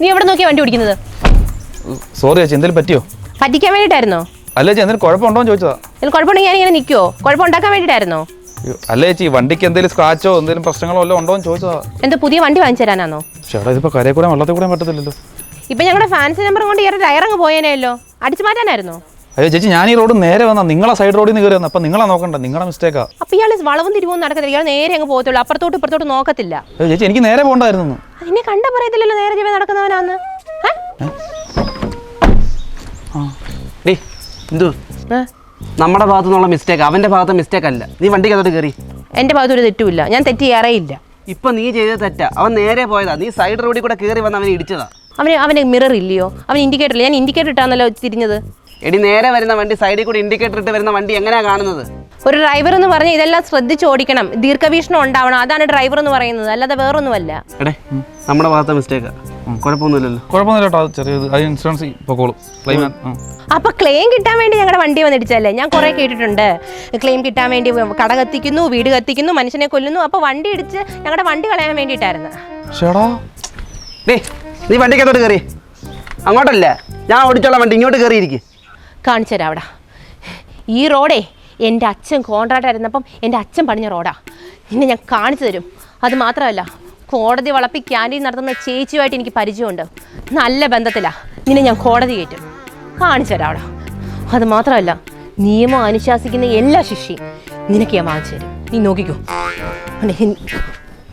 നീ എവിടെ നോക്കിയാ വണ്ടി ഓടിക്കുന്നത്? സോറി ചേച്ചി എന്തെങ്കിലും പറ്റിയോ? പറ്റിക്കാൻ വേണ്ടിയിട്ടായിരുന്നോ? അല്ല ചേച്ചി എന്തെങ്കിലും കുഴപ്പമുണ്ടോ എന്ന് ചോദിച്ചതാ. ഇതിൽ കുഴപ്പമുണ്ടെങ്കിൽ ഞാനിങ്ങനെ നിൽക്കുമോ കുഴപ്പം ഉണ്ടാക്കാൻ വേണ്ടിയിട്ടായിരുന്നോ? അയ്യോ, അല്ല ചേച്ചി വണ്ടിക്ക് എന്തെങ്കിലും സ്ക്രാച്ചോ എന്തെങ്കിലും പ്രശ്നങ്ങളോ വല്ലതും ഉണ്ടോ എന്ന് ചോദിച്ചതാ. എന്തോ പുതിയ വണ്ടി വാങ്ങിച്ചു തരാനാണോ ചേട്ടാ ഇതിപ്പോ കരയിൽ കൂടെ വെള്ളത്തിൽ കൂടെ പറ്റത്തില്ലല്ലോ. ഇപ്പൊ ഞങ്ങളുടെ ഫാൻസി നമ്പർ കൊണ്ട് ഇയാളുടെ ടയറങ്ങ് പോയേനെയല്ലോ. അടിച്ചു മാറ്റാനായിരുന്നോ? അയ്യോ ചേച്ചി ഞാൻ ഈ റോഡ് നേരെ വന്നാ നിങ്ങളെ സൈഡ് റോഡിൽ നിന്ന് കയറി വന്ന. അപ്പൊ നിങ്ങളെ നോക്കണ്ട നിങ്ങളുടെ മിസ്റ്റേക്കാ അപ്പൊ ഇയാൾ വളവും തിരിവും നടക്കത്തില്ല. ഇയാൾ നേരെ അങ്ങ് പോകത്തുള്ളൂ. അപ്പുറത്തോട്ട് ഇപ്പുറത്തോട്ട് നോക്കത്തില്ല. അയ്യോ ചേച്ചി എനിക്ക് നേരെ പോകണ്ടായിരുന്നു അതിനെ കണ്ട പറയത്തില്ലല്ലോ നേരെ ജീവൻ നടക്കുന്നവനാന്ന്? ഡേ എന്തു? നമ്മുടെ ഭാഗത്തു നിന്നുള്ള മിസ്റ്റേക്ക് അവന്റെ ഭാഗത്തെ മിസ്റ്റേക്ക് അല്ല. നീ വണ്ടി കഥ കയറി എന്റെ ഭാഗത്ത് ഒരു തെറ്റുമില്ല. ഞാൻ തെറ്റ് ചെയ്യാറേയില്ല. ഇപ്പൊ നീ ചെയ്ത തെറ്റാ. അവൻ നേരെ പോയതാ. നീ സൈഡ് റോഡിൽ കൂടെ കയറി വന്ന അവനെ ഇടിച്ചതാ. അവന് അവന് മിറർ ഇല്ലയോ? അവൻ ഇൻഡിക്കേറ്റർ ഇല്ല. ഞാൻ ഇൻഡിക്കേറ്റർ ഇട്ടാന്നല്ലോ തിരിഞ്ഞത്. എടി നേരെ വരുന്ന വണ്ടി സൈഡിൽ കൂടി ഇൻഡിക്കേറ്റർ ഇട്ട് വരുന്ന വണ്ടി എങ്ങനെയാ കാണുന്നത്? ഒരു ഡ്രൈവർ എന്ന് പറഞ്ഞാൽ ഇതെല്ലാം ശ്രദ്ധിച്ച് ഓടിക്കണം. ദീർഘവീക്ഷണം ഉണ്ടാവണം. അതാണ് ഡ്രൈവർ എന്ന് പറയുന്നത്. അല്ലാതെ വേറൊന്നുമല്ല. എടേ നമ്മുടെ ഭാഗത്തെ മിസ്റ്റേക്കാ കുഴപ്പമൊന്നുമില്ലല്ലോ. കുഴപ്പമൊന്നുമില്ല കേട്ടോ അത് ചെറിയത് അത് ഇൻഷുറൻസ് പൊക്കോളും. ക്ലെയിം അപ്പൊ ക്ലെയിം കിട്ടാൻ വേണ്ടി ഞങ്ങളുടെ വണ്ടി വന്നിടിച്ചല്ലേ ഞാൻ കുറെ കേട്ടിട്ടുണ്ട്. ക്ലെയിം കിട്ടാൻ വേണ്ടി കട കത്തിക്കുന്നു വീട് കത്തിക്കുന്നു മനുഷ്യനെ കൊല്ലുന്നു. അപ്പൊ വണ്ടി ഇടിച്ച് ഞങ്ങളുടെ വണ്ടി കളയാൻ വേണ്ടിയിട്ടായിരുന്നു. ചേടാ. ഡേ നീ കയറി അങ്ങോട്ടല്ല. ഞാൻ ഓടിച്ചോളാം വണ്ടി. ഇങ്ങോട്ട് കയറിയിരിക്കും കാണിച്ചു തരാം അവിടെ. ഈ റോഡേ എന്റെ അച്ഛൻ കോൺട്രാക്ട് ആയിരുന്നപ്പം എന്റെ അച്ഛൻ പണിഞ്ഞ റോഡാ. നിന്നെ ഞാൻ കാണിച്ചു തരും. അത് മാത്രമല്ല കോടതി വളപ്പി ക്യാന്റീൻ നടത്തുന്ന ചേച്ചിയുമായിട്ട് എനിക്ക് പരിചയമുണ്ട്. നല്ല ബന്ധത്തിലാണ് നിന്നെ ഞാൻ കോടതി കയറ്റും. കാണിച്ചു തരാം അവിടെ. അത് മാത്രമല്ല നിയമം അനുശാസിക്കുന്ന എല്ലാ ശിക്ഷയും നിനക്ക് ഞാൻ വാങ്ങിച്ചു തരും. നീ നോക്കിക്കോ.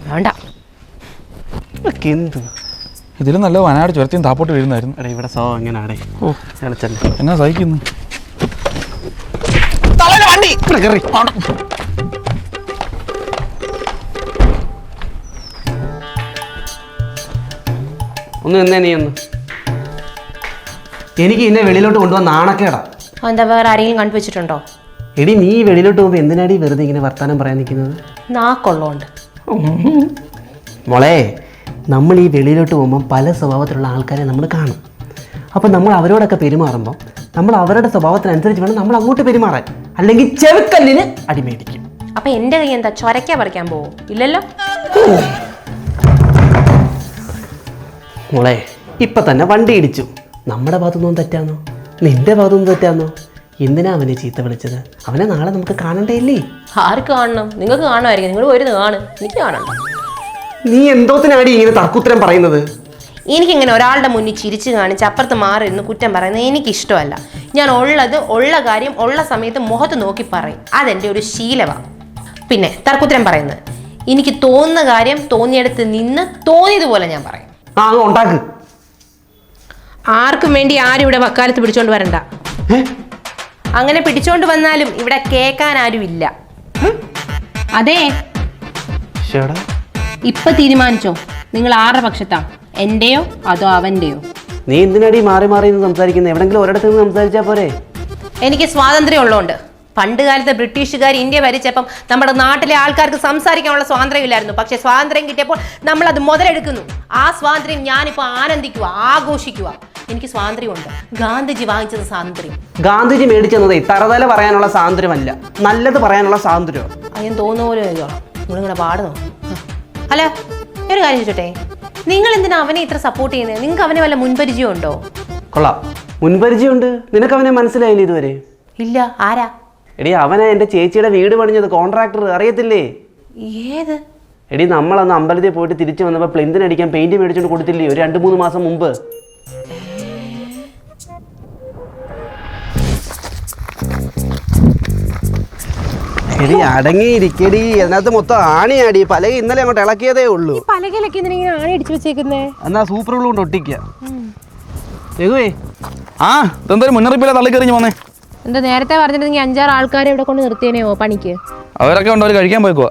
വേണ്ട. എന്ത് ഇതിലും നല്ല വനാട് ചുരത്തിയും താപ്പോട്ട് വീഴുന്നായിരുന്നു എടേ ഇവിടെ സോ എങ്ങനെ അടേ ഓ എന്നാ സഹിക്കുന്നു? വണ്ടി! കയറി. ഒന്ന് നിന്നേ നീ ഒന്ന്. എനിക്ക് ഇന്നെ വെളിയിലോട്ട് കൊണ്ടുപോകാൻ നാണക്കേടാ എന്താ വേറെ ആരെങ്കിലും കണ്ടുവച്ചിട്ടുണ്ടോ? എടി നീ വെളിയിലോട്ട് പോകുമ്പോൾ എന്തിനാടി വെറുതെ ഇങ്ങനെ വർത്താനം പറയാൻ നിൽക്കുന്നത്? നാക്കൊള്ളോണ്ട്. മോളെ നമ്മൾ ഈ വെളിയിലോട്ട് പോകുമ്പം പല സ്വഭാവത്തിലുള്ള ആൾക്കാരെ നമ്മൾ കാണും. അപ്പോൾ നമ്മൾ അവരോടൊക്കെ പെരുമാറുമ്പോൾ നമ്മൾ അവരുടെ സ്വഭാവത്തിനനുസരിച്ച് വേണം നമ്മൾ അങ്ങോട്ട് പെരുമാറാൻ. അല്ലെങ്കിൽ ചെവിക്കല്ലിന് അടിമേടിക്കും അപ്പൊ എന്റെ കൈ എന്താ ചൊരയ്ക്ക പറിക്കാൻ പോവോ? ഇല്ലല്ലോ? മോളെ ഇപ്പം തന്നെ വണ്ടി ഇടിച്ചു. നമ്മുടെ ഭാഗത്തുനിന്നും തെറ്റാന്നോ? നിന്റെ ഭാഗത്തൊന്നും തെറ്റാന്നോ? എന്തിനാ അവനെ ചീത്ത വിളിച്ചത്? അവനെ നാളെ നമുക്ക് കാണണ്ടേ ഇല്ലേ? ആർക്ക് കാണണം? നിങ്ങൾക്ക് കാണുമായിരിക്കും. നിങ്ങൾ ഒരു കാണും. എനിക്ക് കാണണ്ട. നീ എന്തോത്തിനാടി ഇങ്ങനെ തർക്കുത്തരം പറയുന്നത്? എനിക്കിങ്ങനെ ഒരാളുടെ മുന്നിൽ ചിരിച്ചു കാണിച്ച് അപ്പുറത്ത് മാറി ഇരുന്ന് കുറ്റം പറയുന്നത് എനിക്കിഷ്ടമല്ല. ഞാൻ ഉള്ളത് ഉള്ള കാര്യം ഉള്ള സമയത്ത് മുഖത്ത് നോക്കി പറയും. അതെന്റെ ഒരു ശീലമാണ് പിന്നെ തർക്കുത്തരം പറയുന്നത്. എനിക്ക് തോന്നുന്ന കാര്യം തോന്നിയെടുത്ത് നിന്ന് തോന്നിയതുപോലെ ഞാൻ പറയും. ആ അങ്ങ് ഉണ്ടാക്ക്. ആർക്കും വേണ്ടി ആരും ഇവിടെ വക്കാലത്ത് പിടിച്ചോണ്ട് വരണ്ട. ഏ? അങ്ങനെ പിടിച്ചോണ്ട് വന്നാലും ഇവിടെ കേൾക്കാൻ ആരും ഇല്ല? അതെ. ശ്ശേടാ. ഇപ്പൊ തീരുമാനിച്ചോ? നിങ്ങൾ ആരുടെ പക്ഷത്താ? എന്റെയോ അതോ അവന്റെയോ? നീ എന്തിനാടി മാറി മാറി നിന്ന് സംസാരിക്കുന്നത് എവിടെങ്കിലും ഒരിടത്ത് നിന്ന് സംസാരിച്ചാ പോരെ? എനിക്ക് സ്വാതന്ത്ര്യം ഉള്ളതുകൊണ്ട് പണ്ട് കാലത്ത് ബ്രിട്ടീഷുകാർ ഇന്ത്യ ഭരിച്ചപ്പം നമ്മുടെ നാട്ടിലെ ആൾക്കാർക്ക് സംസാരിക്കാനുള്ള സ്വാതന്ത്ര്യം ഇല്ലായിരുന്നു. പക്ഷെ സ്വാതന്ത്ര്യം കിട്ടിയപ്പോൾ നമ്മൾ അത് മുതലെടുക്കുന്നു. ആ സ്വാതന്ത്ര്യം ഞാനിപ്പോൾ ആനന്ദിക്കുക ആഘോഷിക്കുക എനിക്ക് സ്വാതന്ത്ര്യമുണ്ട്. ഗാന്ധിജി വാങ്ങിച്ചത് സ്വാതന്ത്ര്യം. ഗാന്ധിജി മേടിച്ചത് തറതല പറയാനുള്ള സ്വാതന്ത്ര്യമല്ല. നല്ലത് പറയാനുള്ള സ്വാതന്ത്ര്യം അതിന് തോന്നുന്ന പോലെ നിങ്ങൾ നിങ്ങളിങ്ങനെ പാടുന്നു? അല്ല ഒരു കാര്യം ചോട്ടെ നിങ്ങൾ എന്തിനാ അവനെ ഇത്ര സപ്പോർട്ട് ചെയ്യുന്നത് നിങ്ങൾക്ക് അവനെ വല്ല മുൻപരിചയം ഉണ്ടോ? കൊള്ളാം. മുൻപരിചയമുണ്ട്. നിനക്ക് അവനെ മനസ്സിലായില്ല ഇതുവരെ? ഇല്ല. ആരാ? എടി അവനെ എന്റെ ചേച്ചിയുടെ വീട് പണിഞ്ഞത് കോൺട്രാക്ടർ അറിയത്തില്ലേ? ഏത്? എടി നമ്മളന്ന് അമ്പലത്തിൽ പോയിട്ട് തിരിച്ചു വന്നപ്പോൾ പ്ലിന്തിനടിക്കാൻ പെയിന്റ് മേടിച്ചുകൊണ്ട് കൊടുത്തില്ലേ ഒരു രണ്ട് മൂന്ന് മാസം മുമ്പ്? എടി അടങ്ങിയിരിക്കടി. അതിനകത്ത് മൊത്തം ആണിയാടി. പലക ഇന്നലെ അങ്ങോട്ട് ഇളക്കിയതേ ഉള്ളൂ. പലകയിലൊക്കെ ഇങ്ങനെ ആണി അടിച്ചു വെച്ചേക്കുന്നേ? എന്നാ സൂപ്പർ ഉള്ളു കൊണ്ട് ഒട്ടിക്കുക രഘുവേ. ആ ഇതെന്തൊരു മുന്നറിയിപ്പില്ല തള്ളിക്കറിഞ്ഞ് വന്നേ? എന്താ നേരത്തെ പറഞ്ഞിരുന്നെങ്കിൽ അഞ്ചാറ് ആൾക്കാരെ ഇവിടെ കൊണ്ട് നിർത്തിയേനെയോ പണിക്ക്. അവരൊക്കെ ഉണ്ടോ? കഴിക്കാൻ പോയിക്കോ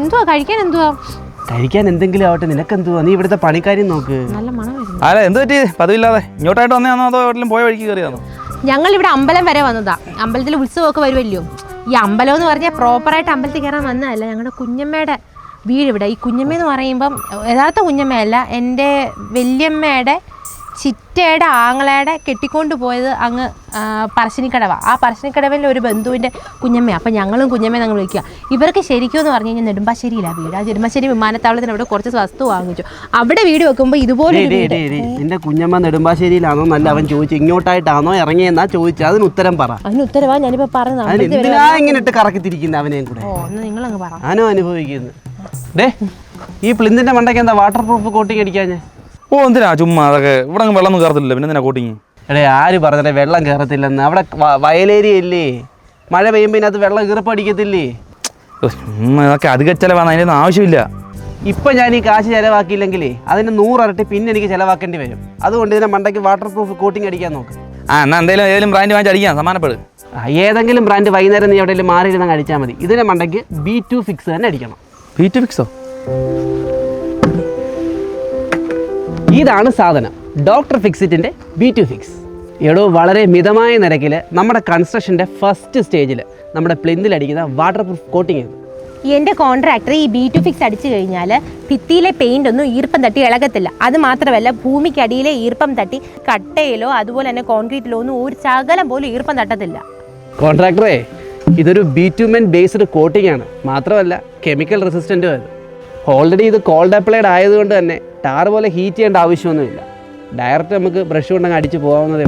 എന്തുവാ? കഴിക്കാൻ എന്തുവാ? കഴിക്കാൻ എന്തെങ്കിലും ആവട്ടെ. നിനക്കെന്തുവാ? നീ ഇവിടുത്തെ പണിക്കാരി നോക്ക്. നല്ല മണം വരുന്നു. അല്ല എന്ത് പറ്റി? പതിവില്ലാതെ. ഇങ്ങോട്ടായിട്ട് വന്നതാണോ? അതോ എവിടെയും പോയ വഴിക്ക് കയറിയാണോ ഞങ്ങൾ ഇവിടെ അമ്പലം വരെ വന്നതാ. അമ്പലത്തിൽ ഉത്സവമൊക്കെ വരുമല്ലോ. ഈ അമ്പലം എന്ന് പറഞ്ഞാൽ പ്രോപ്പറായിട്ട് അമ്പലത്തിൽ കയറാൻ വന്നതല്ല. ഞങ്ങളുടെ കുഞ്ഞമ്മയുടെ വീട് ഇവിടെ. ഈ കുഞ്ഞമ്മ എന്ന് പറയുമ്പം യഥാർത്ഥ കുഞ്ഞമ്മയല്ല എന്റെ വല്യമ്മയുടെ ചിറ്റയുടെ ആങ്ങളയുടെ കെട്ടിക്കൊണ്ട് പോയത് അങ്ങ് പറശ്ശിനിക്കടവ. ആ പറശ്ശിനിക്കടവിൽ ഒരു ബന്ധുവിന്റെ കുഞ്ഞമ്മ അപ്പം ഞങ്ങളും കുഞ്ഞമ്മയെ ഞങ്ങൾ വിളിക്കുക. ഇവർക്ക് ശരിക്കും എന്ന് പറഞ്ഞു കഴിഞ്ഞാൽ നെടുമ്പാശ്ശേരിയിലാണ് വീട്. ആ നെടുമ്പാശ്ശേരി വിമാനത്താവളത്തിന് അവിടെ കുറച്ച് വസ്തു വാങ്ങിച്ചു. അവിടെ വീട് വെക്കുമ്പോൾ ഇതുപോലെ എന്റെ നിന്റെ കുഞ്ഞമ്മ നെടുമ്പാശ്ശേരിയിലാണോ നല്ല അവൻ ചോദിച്ചു. ഇങ്ങോട്ടായിട്ടാണോ ഇറങ്ങിയെന്നാ ചോദിച്ചു. അതിന് ഉത്തരം പറ. അതിന് ഉത്തരവാ ഞാനിപ്പോൾ പറഞ്ഞു ഇങ്ങനെ ഇട്ട് കറക്കി തിരിക്കുന്നത് അവനെയും കൂടെ? ഞാനും അനുഭവിക്കുന്നു. ഡേ ഈ പ്ലിന്തിന്റെ മണ്ടയ്ക്ക് എന്താ വാട്ടർ പ്രൂഫ് കോട്ടിങ് അടിക്കാഞ്ഞേ? ഓ എന്തിനാ ചുമ്മാ അതൊക്കെ? ഇവിടെ അങ്ങ് വെള്ളം കയറത്തില്ല പിന്നെ എന്തിനാ കോട്ടിങ് എടേ ആര് പറഞ്ഞേ വെള്ളം കയറത്തില്ലെന്ന്? അവിടെ വയലേരിയ ഇല്ലേ മഴ പെയ്യുമ്പോൾ ഇതിനകത്ത് വെള്ളം കീറപ്പടിക്കത്തില്ലേ അതൊക്കെ അധിക ചിലവാണ് അതിനൊന്നും ആവശ്യമില്ല. ഇപ്പൊ ഞാൻ ഈ കാശ് ചെലവാക്കിയില്ലെങ്കിലേ അതിന് നൂറരട്ടി പിന്നെ എനിക്ക് ചെലവാക്കേണ്ടി വരും. അതുകൊണ്ട് ഇതിനെ മണ്ടയ്ക്ക് വാട്ടർ പ്രൂഫ് കോട്ടിങ് അടിക്കാൻ നോക്ക്. ആ എന്നാ എന്തെങ്കിലും ഏതെങ്കിലും ബ്രാൻഡ് വാങ്ങി അടിക്കാം സമാനപ്പെട് ഏതെങ്കിലും ബ്രാൻഡ് വൈകുന്നേരം നീ എവിടെയെങ്കിലും മാറി ഇരുന്ന് അടിച്ചാൽ മതി. ഇതിനെ മണ്ടയ്ക്ക് ബി ടു ഫിക്സ് തന്നെ അടിക്കണം. ബി ടു ഫിക്സോ ഇതാണ് സാധനം. ഡോക്ടർ ഫിക്സിറ്റിന്റെ ബി ടു ഫിക്സ് എടോ വളരെ മിതമായ നിരക്കിൽ നമ്മുടെ കൺസ്ട്രക്ഷന്റെ ഫസ്റ്റ് സ്റ്റേജിൽ നമ്മുടെ പ്ലിന്തിൽ അടിക്കുന്ന വാട്ടർ പ്രൂഫ് കോട്ടിങ് ആണ് എന്റെ കോൺട്രാക്ടർ ഈ ബി ടു ഫിക്സ് അടിച്ചു കഴിഞ്ഞാൽ ഭിത്തിയിലെ പെയിന്റ് ഒന്നും ഈർപ്പം തട്ടി ഇളകത്തില്ല. അത് മാത്രമല്ല ഭൂമിക്കടിയിലെ ഈർപ്പം തട്ടി കട്ടയിലോ അതുപോലെ തന്നെ കോൺക്രീറ്റിലോ ഒന്നും ഒരു ശകലം പോലും ഈർപ്പം തട്ടത്തില്ല. കോൺട്രാക്ടറെ ഇതൊരു bitumen based coating ആണ്. മാത്രമല്ല കെമിക്കൽ റെസിസ്റ്റന്റും ആണ് ഓൾറെഡി ഇത് കോൾഡ് അപ്ലൈഡ് ആയതുകൊണ്ട് തന്നെ ടാർ പോലെ ഹീറ്റ് ചെയ്യേണ്ട ആവശ്യമൊന്നുമില്ല. ഡയറക്റ്റ് നമുക്ക് ബ്രഷ് കൊണ്ടങ്ങ് അടിച്ച് പോകാവുന്നതേ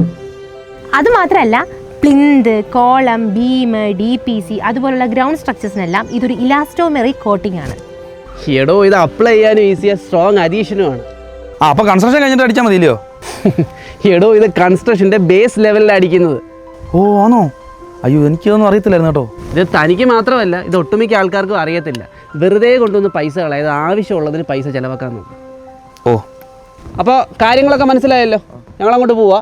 അത് മാത്രമല്ല plinth column beam D P C അതുപോലുള്ള ഗ്രൗണ്ട് സ്ട്രക്ചേഴ്സിനെല്ലാം ഇതൊരു ഇലാസ്റ്റോമെറി കോട്ടിംഗ് ആണ്. എടോ ഇത് അപ്ലൈ ചെയ്യാനും ഈസിയാണ് സ്ട്രോങ് അഡീഷനുമാണ് ആ അപ്പോൾ കൺസ്ട്രക്ഷൻ കഴിഞ്ഞിട്ട് അടിച്ചാൽ മതിയില്ലയോ? എടോ ഇത് കൺസ്ട്രക്ഷന്റെ ബേസ് ലെവലിൽ അടിക്കുന്നത്. ഓ ആണോ? അയ്യോ എനിക്കൊന്നും അറിയത്തില്ലായിരുന്നു കേട്ടോ. ഇത് തനിക്ക് മാത്രമല്ല ഇത് ഒട്ടുമിക്ക ആൾക്കാർക്കും അറിയത്തില്ല. വെറുതെ കൊണ്ടുവന്ന് പൈസ കളയാതെ ആവശ്യമുള്ളതിന് പൈസ ചിലവാക്കാൻ നോക്കും. ഓ. അപ്പോൾ കാര്യങ്ങളൊക്കെ മനസ്സിലായല്ലോ? ഞങ്ങൾ അങ്ങോട്ട് പോവാ.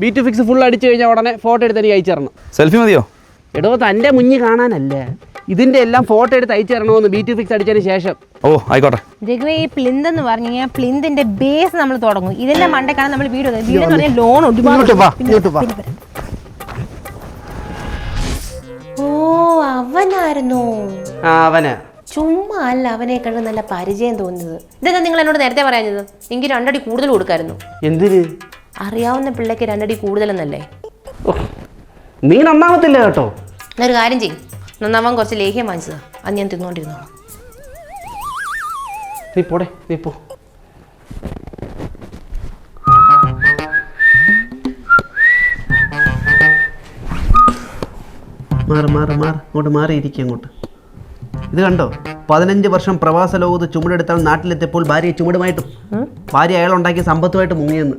ബി ടു ഫിക്സ് ഫുൾ അടിച്ചു കഴിഞ്ഞാൽ ഉടനെ ഫോട്ടോ എടുത്ത് എനിക്ക് അയച്ചു തരണം. സെൽഫി മതിയോ? എടോ തന്റെ മുന്നിൽ കാണാനല്ലേ? ഇതിന്റെ എല്ലാം ഫോട്ടോ എടുത്ത് അയച്ചു തരണമെന്ന് ബി ടു ഫിക്സ് അടിച്ചതിന് ശേഷം. ഓ ആയിക്കോട്ടെ. ഈ പ്ലിന്ത് എന്ന് പറഞ്ഞു കഴിഞ്ഞാൽ പ്ലിന്തിന്റെ ബേസ് നമ്മൾ തുടങ്ങും. ഇതിന്റെ മണ്ടക്കാണ് നമ്മൾ വീട് എന്ന് പറഞ്ഞാൽ ലോൺ ഇങ്ങോട്ട് വാ, ഇങ്ങോട്ട് വാ. ഓ അവനായിരുന്നു. ആ അവന്. ചുമ്മാ അല്ല അവനെ കണ്ട് നല്ല പരിചയം തോന്നിയത്. ഇതെന്താ നിങ്ങൾ എന്നോട് നേരത്തെ പറയാഞ്ഞത്? എനിക്ക് രണ്ടടി കൂടുതൽ കൊടുക്കായിരുന്നു. എന്തിന്? അറിയാവുന്ന പിള്ളേക്ക് രണ്ടടി കൂടുതലെന്നല്ലേ? ഓ, നീ നന്നാവത്തില്ല കേട്ടോ. ഒരു കാര്യം ചെയ്യും. നന്നാവാൻ കുറച്ച് ലേഹ്യം വാങ്ങിച്ചതാ. അത് ഞാൻ തിന്നുകൊണ്ടിരുന്നോളാം നീ പോടെ നീ പോ. മാറ് മാറ് മാറ്. അങ്ങോട്ട് മാറിയിരിക്കും അങ്ങോട്ട്. ഇത് കണ്ടോ? പതിനഞ്ച് വർഷം പ്രവാസ ലോകത്ത് ചുമടെടുത്താൽ നാട്ടിലെത്തിയപ്പോൾ ഭാര്യയെ ചുമടുമായിട്ടും ഭാര്യ അയാൾ ഉണ്ടാക്കിയ സമ്പത്തുമായിട്ട് മുങ്ങിയെന്ന്.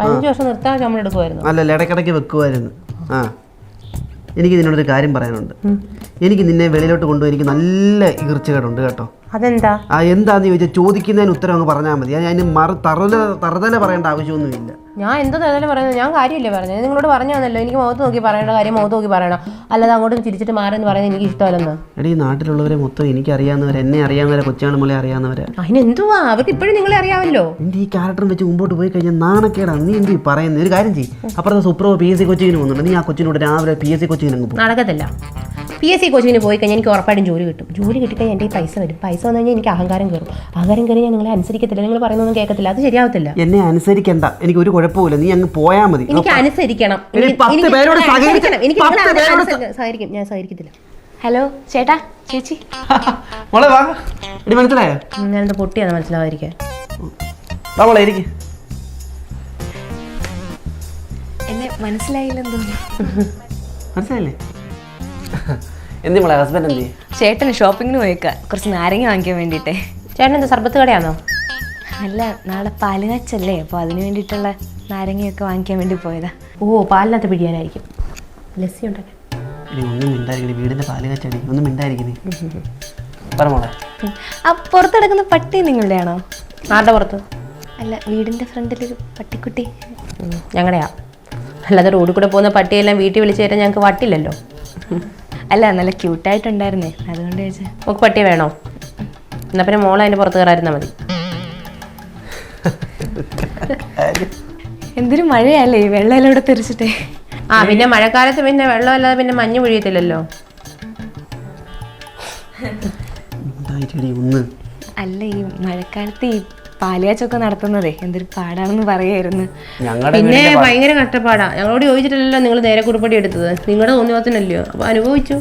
പതിനഞ്ച് വർഷം നിർത്താൻ അല്ലല്ല ഇടയ്ക്കിടയ്ക്ക് വെക്കുമായിരുന്നു. ആ. എനിക്ക് നിന്നോടൊരു കാര്യം പറയാനുണ്ട്. എനിക്ക് നിന്നെ വെളിയിലോട്ട് കൊണ്ടുപോയി എനിക്ക് നല്ല ഈർച്ചകേടുണ്ട് കേട്ടോ. അതെന്താ? ആ എന്താന്ന് ചോദിച്ചാൽ ചോദിക്കുന്നതിന് ഉത്തരം അങ്ങ് പറഞ്ഞാൽ മതി. ഞാൻ മറു തറുതല തറുതല പറയേണ്ട ആവശ്യമൊന്നുമില്ല ഞാൻ എന്തോ നേരത്തെ പറയുന്നത്? ഞാൻ കാര്യമില്ലേ പറഞ്ഞത്? നിങ്ങളോട് പറഞ്ഞു തന്നല്ലോ എനിക്ക് മുഖത്ത് നോക്കി പറയേണ്ട കാര്യം മുഖത്ത് നോക്കി പറയണം. അല്ലാതെ അങ്ങോട്ടും ചിരിച്ചിട്ട് മാറെന്ന് പറയുന്നത് എനിക്ക് ഇഷ്ടമല്ലെന്ന്. എടീ ഈ നാട്ടിലുള്ളവരെ മൊത്തം എനിക്ക് അറിയാവുന്നവരെ എന്നെ അറിയാവുന്നവരെ. കൊച്ചാണുമോളെ അറിയാവുന്നവരെ അതിനെന്തുവാ അവർക്ക് ഇപ്പോഴും നിങ്ങളെ അറിയാമല്ലോ. എന്റെ ഈ ക്യാരക്ടറും വെച്ച് മുമ്പോട്ട് പോയി കഴിഞ്ഞാൽ നാണക്കേടാണ് നീ എന്ത് പറയുന്നത് ഒരു കാര്യം ചെയ്യും. അപ്പുറത്തെ സുപ്രോ പി എസ് സി കോച്ചിങ്ങിന് പോകുന്നുണ്ട്. നീ ആ കൊച്ചിനോട് രാവിലെ പി എസ് സി കോച്ചിങ്ങിന് നടക്കത്തില്ല. പി എസ് സി കോച്ചിങ്ങിന് പോയി കഴിഞ്ഞാൽ എനിക്ക് ഉറപ്പായിട്ടും ജോലി കിട്ടും. ജോലി കിട്ടിക്കഴിഞ്ഞാൽ എന്റെ ഈ പൈസ വരും. പൈസ വന്നു കഴിഞ്ഞാൽ എനിക്ക് അഹങ്കാരം കയറും. അഹങ്കാരം കയറി ഞാൻ നിങ്ങളെ അനുസരിക്കത്തില്ല. നിങ്ങൾ പറയുന്നൊന്നും കേൾക്കത്തില്ല. അത് ശരിയാവത്തില്ല. എന്നെ അനുസരിക്കണ്ട. എനിക്ക് ഒരു കുഴപ്പമില്ല നീ അങ്ങ് പോയാൽ മതി. എനിക്ക് അനുസരിക്കണം. എനിക്ക് എനിക്ക് പേരോട് സഹകരിക്കും. ഞാൻ സഹകരിക്കത്തില്ല. ഹലോ ചേട്ടാ ചേച്ചി. മോളെ വാ. എടി മനസ്സിലായോ? ഞാനെന്താ പൊട്ടിയാണ് മനസ്സിലാവാതിരിക്കാൻ. വാ മോളെ ഇരിക്കും. എന്നെ മനസ്സിലായില്ലെന്ന് തോന്നുന്നു. മനസ്സിലായില്ലേ? എന്തി മോളെ ഹസ്ബൻഡ് എന്തി ചേട്ടൻ ഷോപ്പിങ്ങിന് പോയേക്കാം കുറച്ച് നാരങ്ങ വാങ്ങിക്കാൻ വേണ്ടിയിട്ടേ. ചേട്ടൻ എന്താ സർബത്ത് കടയാണോ അല്ല നാളെ പാലുകാച്ചല്ലേ അപ്പോൾ അതിന് വേണ്ടിയിട്ടുള്ള നാരങ്ങയൊക്കെ വാങ്ങിക്കാൻ വേണ്ടി പോയതാ. ഓ പാലിനകത്ത് പിടിയാനായിരിക്കും. ലസ്സി ഉണ്ടാക്കാൻ ഇനി ഒന്നും മിണ്ടായിരിക്കണേ വീടിന്റെ പാൽ കച്ചടി. ഒന്നും മിണ്ടായിരിക്കണേ പറ മോളെ. ആ പുറത്ത് കിടക്കുന്ന പട്ടി നിങ്ങളുടെയാണോ? ആരുടെ പുറത്ത്? അല്ല വീടിന്റെ ഫ്രണ്ടിലൊരു പട്ടിക്കുട്ടി. ഞങ്ങളുടെയാ. അല്ലാതെ റോഡിൽ കൂടെ പോകുന്ന പട്ടിയെല്ലാം വീട്ടിൽ വിളിച്ചു തരാൻ ഞങ്ങൾക്ക് വട്ടില്ലല്ലോ. അല്ല നല്ല ക്യൂട്ടായിട്ടുണ്ടായിരുന്നേ അതുകൊണ്ട് ചോദിച്ചാൽ നമുക്ക് പട്ടിയെ വേണോ? എന്നാ പിന്നെ മോളെ അതിന്റെ പുറത്ത് കയറായിരുന്നാൽ മതി. എന്തൊരു മഴയല്ലേ ഈ വെള്ളം ഇവിടെ തെറിച്ചിട്ടേ? ആ പിന്നെ മഴക്കാലത്ത് പിന്നെ വെള്ളമല്ലാതെ പിന്നെ മഞ്ഞ് പൊഴിയത്തില്ലല്ലോ അല്ല ഈ മഴക്കാലത്ത് ഈ പാലുകാച്ചൊക്കെ നടത്തുന്നതേ. എന്തൊരു പാടാണെന്ന് പറയായിരുന്നു. പിന്നെ ഭയങ്കര കഷ്ടപ്പാടാ. ഞങ്ങളോട് ചോദിച്ചിട്ടല്ലോ നിങ്ങൾ നേരെ കുറിപ്പടി എടുത്തത്. നിങ്ങളുടെ തോന്നിവാസനല്ലയോ അപ്പൊ അനുഭവിച്ചു.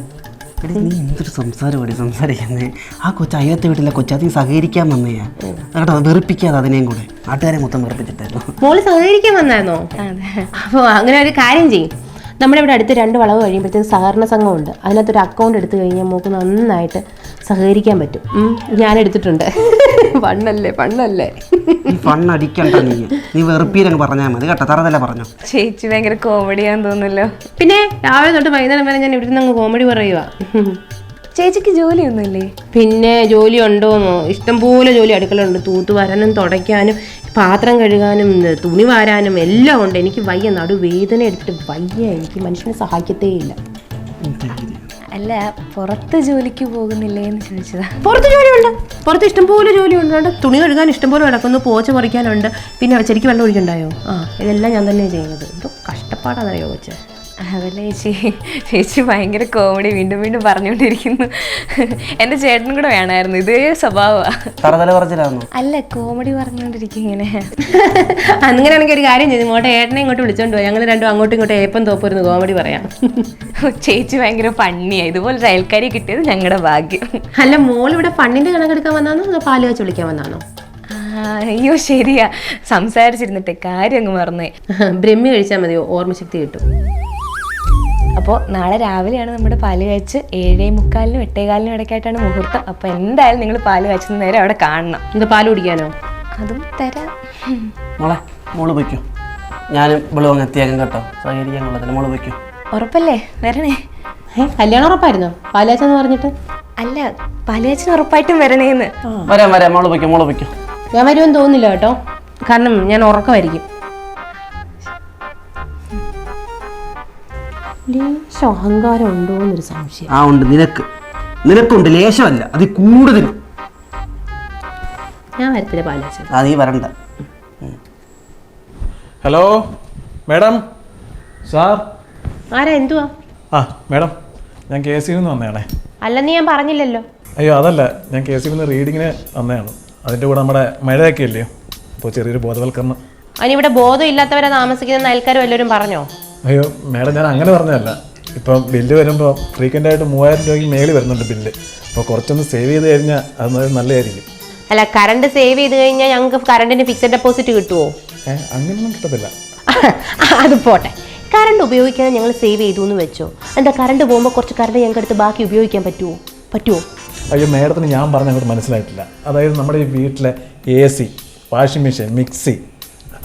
നീ എന്തൊരു സംസാരമാണ് സംസാരിക്കുന്നത് ആ കൊച്ചു അയ്യത്തെ വീട്ടിലെ കൊച്ചാത്തി സഹകരിക്കാൻ വന്നയാ കേട്ടോ വെറുപ്പിക്കാതെ അതിനെയും കൂടെ. നാട്ടുകാരെ മൊത്തം വെറുപ്പിച്ചിട്ടായിരുന്നു. മോൾ സഹകരിക്കാൻ വന്നായിരുന്നോ? അതെ അപ്പോൾ അങ്ങനെ ഒരു കാര്യം ചെയ്യും. നമ്മുടെ ഇവിടെ അടുത്ത് രണ്ട് വളവ് കഴിയുമ്പോഴത്തേക്ക് സഹകരണ സംഘമുണ്ട്. അതിനകത്തൊരു അക്കൗണ്ട് എടുത്തു കഴിഞ്ഞാൽ നമുക്ക് നന്നായിട്ട് സഹകരിക്കാൻ പറ്റും. ഞാൻ എടുത്തിട്ടുണ്ട്. പണ്ണല്ലേ പണ്ണല്ലേ നീ അടിക്കണ്ട നീ. നീ വെറുപ്പീരങ്ങ് പറഞ്ഞാൽ മതി കേട്ടോ തറതല്ല പറഞ്ഞു. ചേച്ചി ഭയങ്കര കോമഡിയാന്ന് തോന്നുന്നല്ലോ. പിന്നെ രാവിലെ തൊട്ട് വൈകുന്നേരം വരെ ഞാൻ ഇവിടെ നിന്ന് അങ്ങ് കോമഡി പറയുക ചേച്ചിക്ക് ജോലിയൊന്നുമില്ലേ? പിന്നെ ജോലി ഉണ്ടോന്നോ ഇഷ്ടംപോലെ ജോലി അടുക്കളുണ്ട് തൂത്ത് വരാനും തുടയ്ക്കാനും പാത്രം കഴുകാനും തുണി വാരാനും എല്ലാം ഉണ്ട്. എനിക്ക് വയ്യ. നടു വേദന എടുത്തിട്ട് വയ്യ. എനിക്ക് മനുഷ്യനെ സഹായിക്കത്തേ ഇല്ല. അല്ല പുറത്ത് ജോലിക്ക് പോകുന്നില്ലേ എന്ന് ചോദിച്ചതാ. പുറത്ത് ജോലിയുണ്ട്. പുറത്ത് ഇഷ്ടംപോലെ ജോലിയുണ്ട്. ഉണ്ട് തുണി കഴുകാൻ ഇഷ്ടംപോലെ കിടക്കുന്നു. പോച്ച പറിക്കാനുണ്ട്. പിന്നെ ചെടിക്ക് വെള്ളം ഒഴിക്കണ്ടായോ? ആ ഇതെല്ലാം ഞാൻ തന്നെ ചെയ്യുന്നത്. എന്തോ കഷ്ടപ്പാടാണെന്നറിയോ കൊച്ചെ? അതല്ലേ ചേച്ചി? ചേച്ചി ഭയങ്കര കോമഡി വീണ്ടും വീണ്ടും പറഞ്ഞുകൊണ്ടിരിക്കുന്നു. എന്റെ ചേട്ടനും കൂടെ വേണമായിരുന്നു ഇതേ സ്വഭാവമാണ് അല്ല കോമഡി പറഞ്ഞുകൊണ്ടിരിക്കും ഇങ്ങനെ. അങ്ങനെയാണെങ്കിൽ ഒരു കാര്യം ചെയ്തു ഇങ്ങോട്ട് ഏട്ടനെ ഇങ്ങോട്ട് വിളിച്ചോണ്ട് പോയി ഞങ്ങൾ രണ്ടും അങ്ങോട്ടും ഇങ്ങോട്ടും ഏപ്പം തോപ്പരുന്ന് കോമഡി പറയാം. ചേച്ചി ഭയങ്കര പണ്ണിയാ. ഇതുപോലെ അയൽക്കാരി കിട്ടിയത് ഞങ്ങളുടെ ഭാഗ്യം. അല്ല മോൾ ഇവിടെ പണ്ണിന്റെ കണക്കെടുക്കാൻ വന്നാണോ അതോ പാൽ വെച്ച് വിളിക്കാൻ വന്നാണോ അയ്യോ ശരിയാ. സംസാരിച്ചിരുന്നിട്ട് കാര്യം അങ്ങ് മറന്നേ. ബ്രഹ്മി കഴിച്ചാൽ മതിയോ ഓർമ്മശക്തി കിട്ടും. അപ്പോൾ നാളെ രാവിലെയാണ് നമ്മുടെ പാൽ കാഴ്ച ഏഴേ മുക്കാലിനും എട്ടേകാലിനും ഇടയ്ക്കായിട്ടാണ് മുഹൂർത്തം. അപ്പോൾ എന്തായാലും നിങ്ങൾ പാൽ കാഴ്ച നേരം അവിടെ കാണണം. ഇത് പാൽ കുടിക്കാനോ? അതും തരാം. മോളെ മോൾ പൊയ്ക്കോ. ഞാനും ഇവളും അങ്ങ് എത്തിയേക്കും കേട്ടോ. സഹകരിക്കാൻ കൊള്ളത്തില്ല. മോൾ പൊയ്ക്കോ. ഉറപ്പല്ലേ? വരണേ. കല്യാണം ഉറപ്പായിരുന്നോ? പാലാച്ചെന്ന് പറഞ്ഞിട്ട്? അല്ല പാൽ കാഴ്ചന് ഉറപ്പായിട്ടും വരണേന്ന്. വരാം വരാം. മോൾ പൊയ്ക്കോ മോൾ പൊയ്ക്കോ. ഞാൻ വരുമെന്ന് തോന്നുന്നില്ല കേട്ടോ. കാരണം ഞാൻ ഉറക്കമായിരിക്കും. ലേശം അഹങ്കാരം ഉണ്ടോ എന്നൊരു സംശയം. ആ ഉണ്ട്. നിനക്ക്. നിനക്കുണ്ട്. ലേശമല്ല. അത് കൂടുതൽ. ഞാൻ വരത്തില്ല പാലാച്ചൻ ആ നീ വരണ്ട. ഹലോ? മേഡം? സാർ? ആരാ? എന്തുവാ? ആ മേഡം. ഞാൻ കെ സി നിന്ന് വന്നതാണേ അല്ലെന്ന് ഞാൻ പറഞ്ഞില്ലല്ലോ. അയ്യോ അതല്ല. ഞാൻ കെ സി നിന്ന് റീഡിങ്ങിന് വന്നതാണ് അതിന്റെ കൂടെ നമ്മുടെ മഴയൊക്കെ ഇല്ലയോ അപ്പോൾ ചെറിയൊരു ബോധവൽക്കരണം. അതിനിവിടെ ബോധം ഇല്ലാത്തവരെ താമസിക്കുന്ന അയൽക്കാർ വല്ലവരും പറഞ്ഞോ? അയ്യോ മാഡം ഞാൻ അങ്ങനെ പറഞ്ഞതല്ല. ഇപ്പം ബില്ല് വരുമ്പോൾ ഫ്രീക്വന്റ് ആയിട്ട് മൂവായിരം രൂപയ്ക്ക് മേളിൽ വരുന്നുണ്ട് ബില്ല്. അപ്പോൾ കുറച്ചൊന്ന് സേവ് ചെയ്ത് കഴിഞ്ഞാൽ അത് നല്ലതായിരിക്കും. അല്ല കറണ്ട് സേവ് ചെയ്ത് കഴിഞ്ഞാൽ ഞങ്ങൾക്ക് കറണ്ടിന് ഫിക്സഡ് ഡെപ്പോസിറ്റ് കിട്ടുമോ അങ്ങനെയൊന്നും കിട്ടത്തില്ല. അത് പോട്ടെ. കറണ്ട് ഉപയോഗിക്കാതെ ഞങ്ങൾ സേവ് ചെയ്തു എന്ന് വെച്ചോ? എന്താ കറണ്ട് പോകുമ്പോൾ കുറച്ച് കറണ്ട് ഞങ്ങൾക്ക് അടുത്ത് ബാക്കി ഉപയോഗിക്കാൻ പറ്റുമോ പറ്റുമോ അയ്യോ മേഡത്തിന് ഞാൻ പറഞ്ഞ അങ്ങോട്ട് മനസ്സിലായിട്ടില്ല. അതായത് നമ്മുടെ ഈ വീട്ടിലെ A C washing machine mixie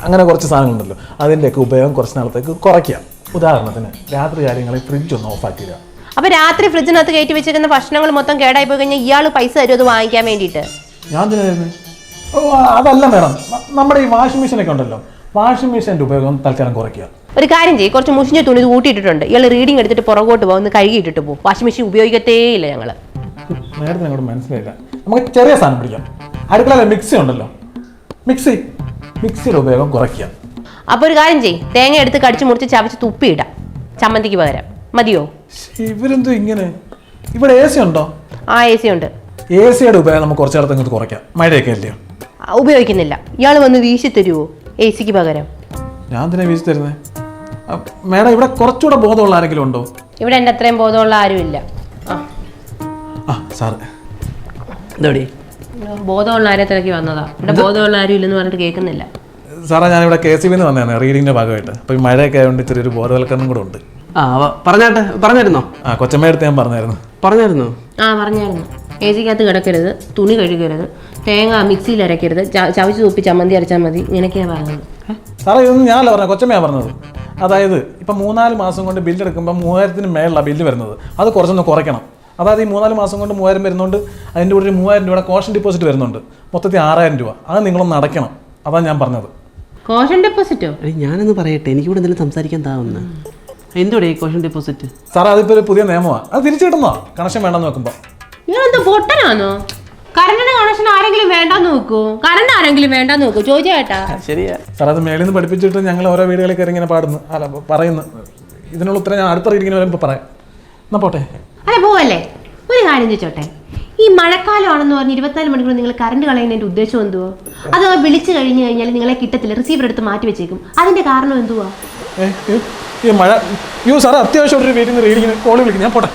അങ്ങനെ കുറച്ച് സാധനങ്ങളുണ്ടല്ലോ. അതിന്റെയൊക്കെ ഉപയോഗം കുറച്ച് നാളത്തേക്ക് കുറയ്ക്കുക ഉദാഹരണത്തിന് രാത്രി കാര്യങ്ങളെ ഫ്രിഡ്ജ് ഒന്ന് ഓഫാക്കിയിടുക അപ്പൊ രാത്രി ഫ്രിഡ്ജിനകത്ത് കയറ്റി വെച്ചിരിക്കുന്ന ഭക്ഷണങ്ങൾ മൊത്തം കേടായി പോയി കഴിഞ്ഞാൽ ഇയാൾ പൈസ തരും അത് വാങ്ങിക്കാൻ വേണ്ടിയിട്ട്? ഞാൻ തരുന്നത് ഓ അതല്ല മേഡം നമ്മുടെ ഈ വാഷിംഗ് മെഷീനൊക്കെ ഉണ്ടല്ലോ. വാഷിംഗ് മെഷീന്റെ ഉപയോഗം തൽക്കാലം കുറയ്ക്കുക. ഒരു കാര്യം ചെയ്യും കുറച്ച് മുഷിഞ്ഞ തുണി കൂട്ടിയിട്ടിട്ടുണ്ട് ഇയാൾ റീഡിംഗ് എടുത്തിട്ട് പുറകോട്ട് പോകുന്ന കഴുകിയിട്ടിട്ട് പോകും. വാഷിംഗ് മെഷീൻ ഉപയോഗിക്കത്തേ ഇല്ല ഞങ്ങൾ നേരത്തെ മനസ്സിലായില്ല. നമുക്ക് ചെറിയ സാധനം പിടിക്കാം. അടുക്കളയിലെ മിക്സി ഉണ്ടല്ലോ. മിക്സി മിക്സിയുടെ ഉപയോഗം കുറയ്ക്കുക അപ്പോൾ ഒരു കാര്യം ചെയ്യും. തേങ്ങ എടുത്ത് കടിച്ചു മുറിച്ച് ചവച്ച് തുപ്പിയിടാം ചമ്മന്തിക്ക് പകരം. മതിയോ? ഇവരെന്തോ ഇങ്ങനെ? ഇവിടെ എ സി ഉണ്ടോ? ആ എ സി ഉണ്ട്. എ സിയുടെ ഉപയോഗം നമുക്ക് കുറച്ച് നേരത്തെ ഇങ്ങോട്ട് കുറയ്ക്കാം. മഴയൊക്കെ അല്ലയോ ആ, ഉപയോഗിക്കുന്നില്ല. ഇയാൾ വന്ന് വീശി തരുമോ എ സിക്ക് പകരം? ഞാൻ തന്നെ വീശി തരുന്നത് മേഡം ഇവിടെ കുറച്ചുകൂടെ ബോധമുള്ള ആരെങ്കിലും ഉണ്ടോ? ഇവിടെ എന്റെ അത്രയും ബോധമുള്ള ആരുമില്ല. ആ. ആ സാറ്. എന്തോടി ബോധമുള്ള ആരെ തിരക്കി വന്നതാ? ഇവിടെ ബോധമുള്ള ആരും ഇല്ലെന്ന് പറഞ്ഞിട്ട് കേൾക്കുന്നില്ല. സാറേ ഞാനിവിടെ കെ സി ബിന്ന് വന്നതാണ് റീഡിങ്ങിന്റെ ഭാഗമായിട്ട്. അപ്പോൾ മഴയൊക്കെ ആയതുകൊണ്ട് ചെറിയൊരു ബോധവൽക്കരണം കൂടെ ഉണ്ട്. ആ പറഞ്ഞാട്ടെ പറഞ്ഞായിരുന്നോ? ആ കൊച്ചമ്മയടുത്ത് ഞാൻ പറഞ്ഞായിരുന്നു. പറഞ്ഞായിരുന്നു? ആ പറഞ്ഞായിരുന്നു. എ സിക്കകത്ത് കിടക്കരുത് തുണി കഴുകരുത് തേങ്ങ മിക്സിയിൽ അരയ്ക്കരുത് ച- ചവച്ച് തൂപ്പി ചമ്മന്തി അരച്ചാൽ മതി ഇങ്ങനെയൊക്കെയാണ് പറഞ്ഞത്. സാറേ ഇതൊന്നും ഞാനല്ല പറഞ്ഞത് കൊച്ചമ്മയാ പറഞ്ഞത്. അതായത് ഇപ്പം മൂന്നാൽ മാസം കൊണ്ട് ബില്ല് എടുക്കുമ്പോൾ മൂവായിരത്തിന് മേളിലാണ് ബില്ല് വരുന്നത്. അത് കുറച്ചൊന്ന് കുറയ്ക്കണം. അതായത് ഈ മൂന്നാൽ മാസം കൊണ്ട് മൂവായിരം വരുന്നുണ്ട്. അതിന്റെ കൂടെ ഒരു മൂവായിരം രൂപയുടെ കോഷൻ ഡിപ്പോസിറ്റ് വരുന്നുണ്ട്. മൊത്തത്തിൽ ആറായിരം രൂപ. അത് നിങ്ങളൊന്ന് അടയ്ക്കണം. അതാണ് ഞാൻ പറഞ്ഞത്. കോഷൻ ഡെപ്പോസിറ്റോ ഞാനൊന്ന് പറയട്ടെ. എനിക്കിവിടെ എന്തെങ്കിലും സംസാരിക്കാൻ താവുന്ന? എന്തോടെ ഈ കോഷൻ ഡെപ്പോസിറ്റ് സാർ അതിപ്പോൾ ഒരു പുതിയ നിയമമാണ് അത് തിരിച്ചു കിട്ടുന്നോ? കണക്ഷൻ വേണ്ടെന്ന് നോക്കുമ്പോൾ ഇയാളെന്താ പൊട്ടനാണോ കറണ്ടിന്റെ കണക്ഷൻ ആരെങ്കിലും വേണ്ടാന്ന് നോക്കൂ. കറണ്ട് ആരെങ്കിലും വേണ്ടാന്ന് നോക്കൂ. ചോദിച്ചേട്ടാ ശരിയാ. സാർ അത് മേളിൽ നിന്ന് പഠിപ്പിച്ചിട്ട് ഞങ്ങൾ ഓരോ വീടുകളിൽ കയറി ഇങ്ങനെ പാടുന്നു. അല്ല പറയുന്നു. ഇതിനുള്ള ഉത്തരം ഞാൻ അടുത്ത റീഡിങ്ങിന് വരുമ്പോൾ പറയാം. എന്നാ പോട്ടെ. അല്ല പോവല്ലേ? ഒരു കാര്യം ചോദിച്ചോട്ടെ. ഈ മഴക്കാലമാണെന്ന് പറഞ്ഞ് ഇരുപത്തിനാല് മണിക്കൂർ നിങ്ങൾ കറണ്ട് കളയുന്നതിന്റെ ഉദ്ദേശം എന്തുവാ? അത് വിളിച്ചു കഴിഞ്ഞു കഴിഞ്ഞാൽ നിങ്ങളെ കിട്ടത്തില്ല റിസീവർ എടുത്ത് മാറ്റി വെച്ചേക്കും. അതിന്റെ കാരണം എന്തുവാ? ഈ- മഴ യോ സാറേ അത്യാവശ്യമായിട്ടൊരു വീട്ടിൽ നിന്ന് റീഡിങ്ങിന് കോൾ ഞാൻ പോട്ടെ.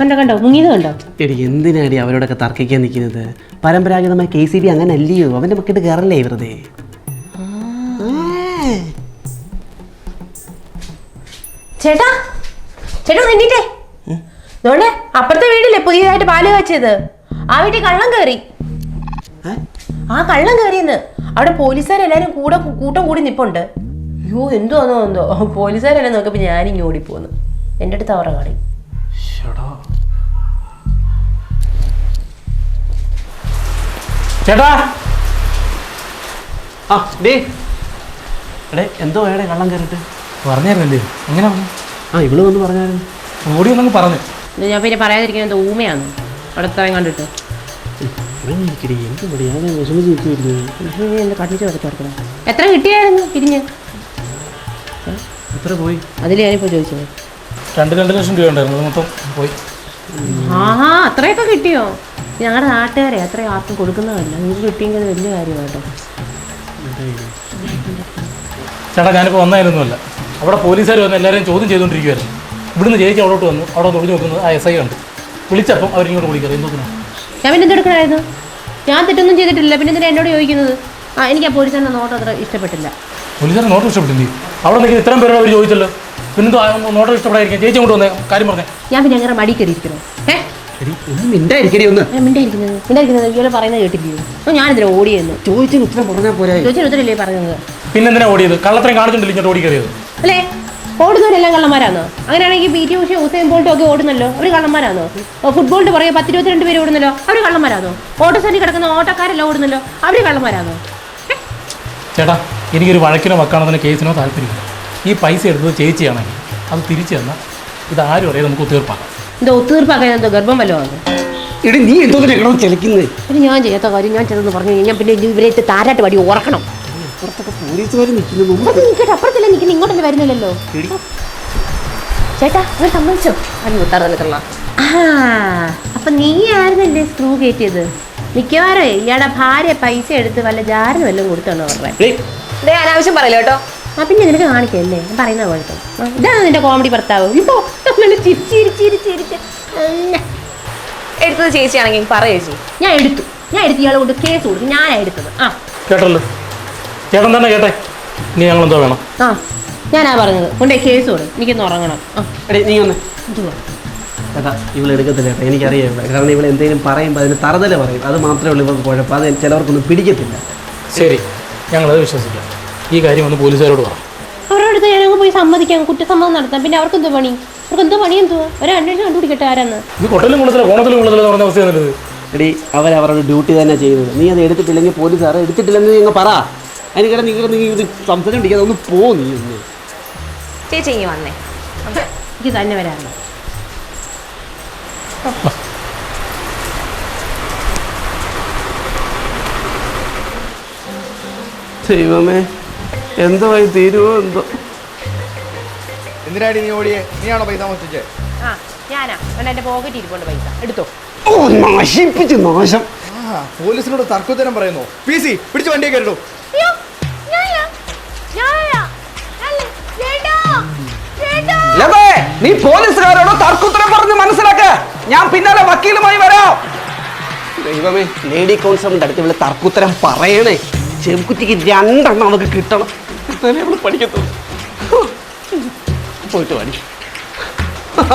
കണ്ടോ കണ്ടോ? മുങ്ങിയത് കണ്ടോ? എടി എന്തിനാടി അവരോടൊക്കെ തർക്കിക്കാൻ നിൽക്കുന്നത്? പരമ്പരാഗതമായ കെ സി ബി അങ്ങനെ അല്ലയോ അവന്റെ മക്കിട്ട് കയറല്ലേ വെറുതെ? ചേട്ടാ ചേട്ടാ നിന്നിട്ടേ അതുകൊണ്ട് അപ്പുറത്തെ വീടില്ലേ പുതിയതായിട്ട് പാൽ കാച്ചത് ആ വീട്ടിൽ കള്ളം കയറി ആ കള്ളം കയറിയെന്ന് അവിടെ പോലീസുകാരെല്ലാരും കൂടെ കൂട്ടം കൂടി നിപ്പുണ്ട്. അയ്യോ എന്തോന്നോ എന്തോ. പോലീസുകാരെല്ലാം നോക്കിയപ്പോൾ ഞാനിങ്ങ് ഓടിപ്പോന്നു. എന്റെ അടുത്ത് അവരുടെ കളി ചേട്ടാ. ആ ഡേ. എടേ എന്തോ വേടെ കള്ളം കയറിട്ട് പറഞ്ഞായിരുന്നല്ലേ? എങ്ങനെ പറഞ്ഞു ആ ഇവൾ വന്ന് പറഞ്ഞായിരുന്നു ഓടി ഒന്നങ്ങ് പറഞ്ഞു. ഞാൻ പിന്നെ പറയാതിരിക്കുന്നത് എന്തോ ഊമയാണ്. അവിടെ കണ്ടിട്ട്. എത്ര കിട്ടിയായിരുന്നു പിരിഞ്ഞ്? എത്ര പോയി? അതിൽ ഞാനിപ്പോൾ ചോദിച്ചത്. രണ്ട് രണ്ട് ലക്ഷം രൂപ ഉണ്ടായിരുന്നു. അത് മൊത്തം പോയി. ആഹാ അത്രയൊക്കെ കിട്ടിയോ? ഞങ്ങളുടെ നാട്ടുകാരെ അത്രയും ആർക്കും കൊടുക്കുന്നതല്ല. നിങ്ങൾക്ക് കിട്ടിയെങ്കിൽ വലിയ കാര്യമാട്ടോ. ചേട്ടാ ഞാനിപ്പോൾ വന്നായിരുന്നല്ല അവിടെ പോലീസുകാർ വന്ന് എല്ലാവരെയും ചോദ്യം ചെയ്തുകൊണ്ടിരിക്കുകയായിരുന്നു ഇവിടുന്ന് ജയിച്ച് അവിടോട്ട് വന്നു. അവിടെ തൊഴിഞ്ഞു നോക്കുന്നത് ആ എസ് ഐ കണ്ട്. വിളിച്ചപ്പം അവരിങ്ങോട്ട് വിളിക്കാറ്. എന്തോന്നു ഞാൻ പിന്നെ എന്തെടുക്കണമായിരുന്നു ഞാൻ തെറ്റൊന്നും ചെയ്തിട്ടില്ല. പിന്നെ എന്തിനാ എന്നോട് ചോദിക്കുന്നത്? ആ എനിക്ക് ആ പോലീസിന്റെ നോട്ട് അത്ര ഇഷ്ടപ്പെട്ടില്ല. പോലീസിന്റെ നോട്ട് ഇഷ്ടപ്പെട്ടില്ലേ? അവിടെ നിൽക്കുന്ന ഇത്രയും പേരോട് അവർ ചോദിച്ചല്ലോ. പിന്നെ നോട്ട് ഇഷ്ടപ്പെടായിരിക്കും ചേച്ചി കൊണ്ട് വന്നേ. കാര്യം പറഞ്ഞേ. ഞാൻ പിന്നെ അങ്ങനെ മടി കയറിയിരിക്കണോ ഏ? എടി ഒന്ന് മിണ്ടായിരിക്കടി ഒന്ന്. ഞാൻ മിണ്ടായിരിക്കുന്നത്? മിണ്ടായിരിക്കുന്നത്? ഇയാളെ പറയുന്നത് കേട്ടില്ലയോ? അപ്പോൾ ഞാനിതിനെ ഓടിയെന്ന്. ചോദിച്ചതിന് ഉത്തരം പറഞ്ഞാൽ പോരാ. ചോദിച്ചാൽ ഉത്തരല്ലേ പറഞ്ഞത്? പിന്നെന്തിനാ ഓടിയത്? കള്ളത്രയും കാണിച്ചിട്ടില്ല ഇങ്ങോട്ട് ഓടി കയറിയത് അല്ലേ? ഓടുന്നവരെല്ലാം കള്ളന്മാരാണോ അങ്ങനെയാണെങ്കിൽ പി ടി ഉഷ ഉസൈൻ ബോൾട്ടും ഒക്കെ ഓടുന്നല്ലോ. അവർ കള്ളന്മാരാണോ ഫുട്ബോളിൽ പറയുക പത്തിരുപത്തിരണ്ട് പേര് ഓടുന്നല്ലോ. അവർ കള്ളന്മാരാണോ ഓട്ടോസൈഡിൽ കിടക്കുന്ന ഓട്ടക്കാരെല്ലാം ഓടുന്നല്ലോ. അവർ കള്ളന്മാരാണോ? ചേട്ടാ എനിക്കൊരു വഴക്കിനോ വക്കാണോ കേസിനോ താല്പര്യമില്ല. ഈ പൈസ എടുത്തത് ചേച്ചിയാണെങ്കിൽ അത് തിരിച്ചു തന്നാൽ ഇത് ആരും അറിയാതെ നമുക്ക് ഒത്തുതീർപ്പാക്കാം. എന്തോ ഒത്തീർപ്പാക്കാൻ എന്തോ ഗർഭം വല്ലതും ആണ്? എടി നീ എന്തോ ചെലക്കുന്നത് ഞാൻ ചെയ്യാത്ത കാര്യം ഞാൻ ചെന്നു പറഞ്ഞു കഴിഞ്ഞാൽ പിന്നെ ഇവരെ താരാട്ട് പടി ഉറക്കണം. പുറത്തൊക്കെ പോലീസുകാർ നിൽക്കുന്നു. അത് നിൽക്കട്ടെ അപ്പുറത്തല്ലേ നിൽക്കുന്നത് ഇങ്ങോട്ടല്ലേ വരുന്നില്ലല്ലോ? ചേട്ടാ നിങ്ങൾ സമ്മതിച്ചോ? അത് മുത്താറതല്ല ആ അപ്പൊ നീ ആയിരുന്നല്ലേ സ്ക്രൂ കയറ്റിയത്? മിക്കവാറും ഇയാളുടെ ഭാര്യ പൈസ എടുത്ത് വല്ല ജാരനും വല്ലതും കൊടുത്താണോ പറഞ്ഞേ? ദേ അനാവശ്യം പറയല്ലോ കേട്ടോ. ആ പിന്നെ നിനക്ക് കാണിക്കല്ലേ? ഞാൻ പറയുന്ന പോലത്തെ. ഇതാണ് നിന്റെ കോമഡി ഭർത്താവ്? എടുത്തത് ചേച്ചിയാണെങ്കിൽ പറയൂ ചേച്ചി. ഞാൻ എടുത്തു. ഞാൻ എടുത്ത് ഇയാളെ കൊണ്ട് കേസ് കൊടുത്തു. ഞാനാ എടുത്തത്. ആ. കേട്ടല്ലോ. ചേട്ടൻ തന്നെ കേട്ടെ. ഇനി ഞങ്ങൾ എന്തോ വേണം. ആ ഞാനാ പറഞ്ഞത്. കൊണ്ടേ കേസ് കൊടു എനിക്കൊന്ന് ഉറങ്ങണം. ആ. എടി നീ ഒന്ന് എന്തുവാ ചേട്ടാ ഇവളെ എടുക്കത്തില്ല ചേട്ടാ എനിക്കറിയാം കാരണം ഇവൾ എന്തെങ്കിലും പറയുമ്പോൾ അതിന് തറതല പറയും. അത് മാത്രമേ ഉള്ളൂ ഇവർക്ക് കുഴപ്പം. അത് ചിലവർക്കൊന്നും പിടിക്കത്തില്ല. ശരി ഞങ്ങളത് വിശ്വസിക്കാം. ഈ കാര്യം ഒന്ന് പോലീസുകാരോട് പറ. അവരോട് അടുത്ത് ഞാനങ്ങ് പോയി സമ്മതിക്കാം. കുറ്റസമ്മതം നടത്താം. പിന്നെ അവർക്ക് എന്തോ പണി? അവർക്ക് എന്തോ പണി എന്തുവാ? ഒരു അന്വേഷണം കണ്ടുപിടിക്കട്ടെ ആരാന്ന്. ഇത് കൊട്ടലും കൊള്ളത്തില്ല കോണത്തിലും കുളത്തിലും പറഞ്ഞ അവസ്ഥയാണ് എടി അവരവരുടെ ഡ്യൂട്ടി തന്നെ ചെയ്യുന്നത്. നീ അത് എടുത്തിട്ടില്ലെങ്കിൽ പോലീസുകാർ എടുത്തിട്ടില്ലെന്ന് ഞങ്ങൾ പറ. അതിന് നിങ്ങൾ നീ ഇത് സംസാരം പിടിക്കാതെ ഒന്ന് പോ നീ ഒന്ന്. ചേച്ചി ഇങ്ങനെ വന്നേ. എനിക്ക് തന്നെ വരാമോ ദൈവമേ എന്തോ ആയി തീരുവോ എന്തോ? എന്തിനാടി നീ ഓടിയേ? നീയാണോ പൈസ മോഷ്ടിച്ചേ? ആ ഞാനാ. അവൻ എന്റെ പോക്കറ്റ് ഇരിപ്പുണ്ട് പൈസ. എടുത്തോ. ഓ നശിപ്പിച്ച് നാശം. ആ പോലീസിനോട് തർക്കോത്തരം പറയുന്നു. പി സി പിടിച്ച് വണ്ടിയൊക്കെ നീ പോലീസുകാരോട് തർക്കുത്തരം പറഞ്ഞ് മനസ്സിലാക്ക. ഞാൻ പിന്നാലെ വക്കീലുമായി വരാം. ദൈവമേ ലേഡി കോൺസ്റ്റബിളിന്റെ അടുത്ത് ഇവിടെ തർക്കുത്തരം പറയണേ. ചെമ്പുറ്റിക്ക് രണ്ടെണ്ണം നമുക്ക് കിട്ടണം. എന്നാലേ അവൾ പഠിക്കത്തുള്ളൂ. പോയിട്ട് പഠി